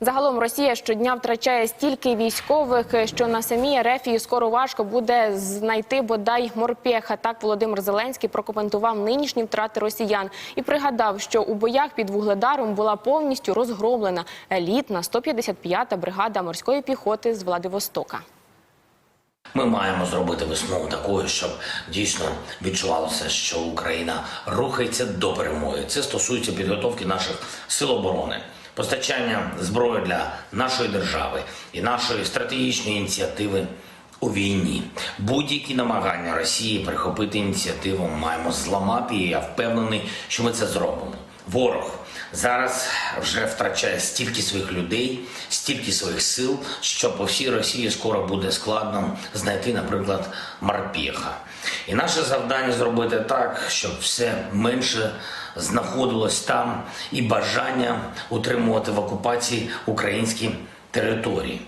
Загалом Росія щодня втрачає стільки військових, що на самій Ерефії скоро важко буде знайти бодай морпеха. Так Володимир Зеленський прокоментував нинішні втрати росіян і пригадав, що у боях під Вугледаром була повністю розгромлена елітна 155-та бригада морської піхоти з Владивостока. Ми маємо зробити весну такою, щоб дійсно відчувалося, що Україна рухається до перемоги. Це стосується підготовки наших сил оборони, постачання зброї для нашої держави і нашої стратегічної ініціативи у війні. Будь-які намагання Росії прихопити ініціативу маємо зламати. І я впевнений, що ми це зробимо. Ворог зараз вже втрачає стільки своїх людей, стільки своїх сил, що по всій Росії скоро буде складно знайти, наприклад, Марпіха. І наше завдання зробити так, щоб все менше знаходилось там і бажання утримувати в окупації українські території.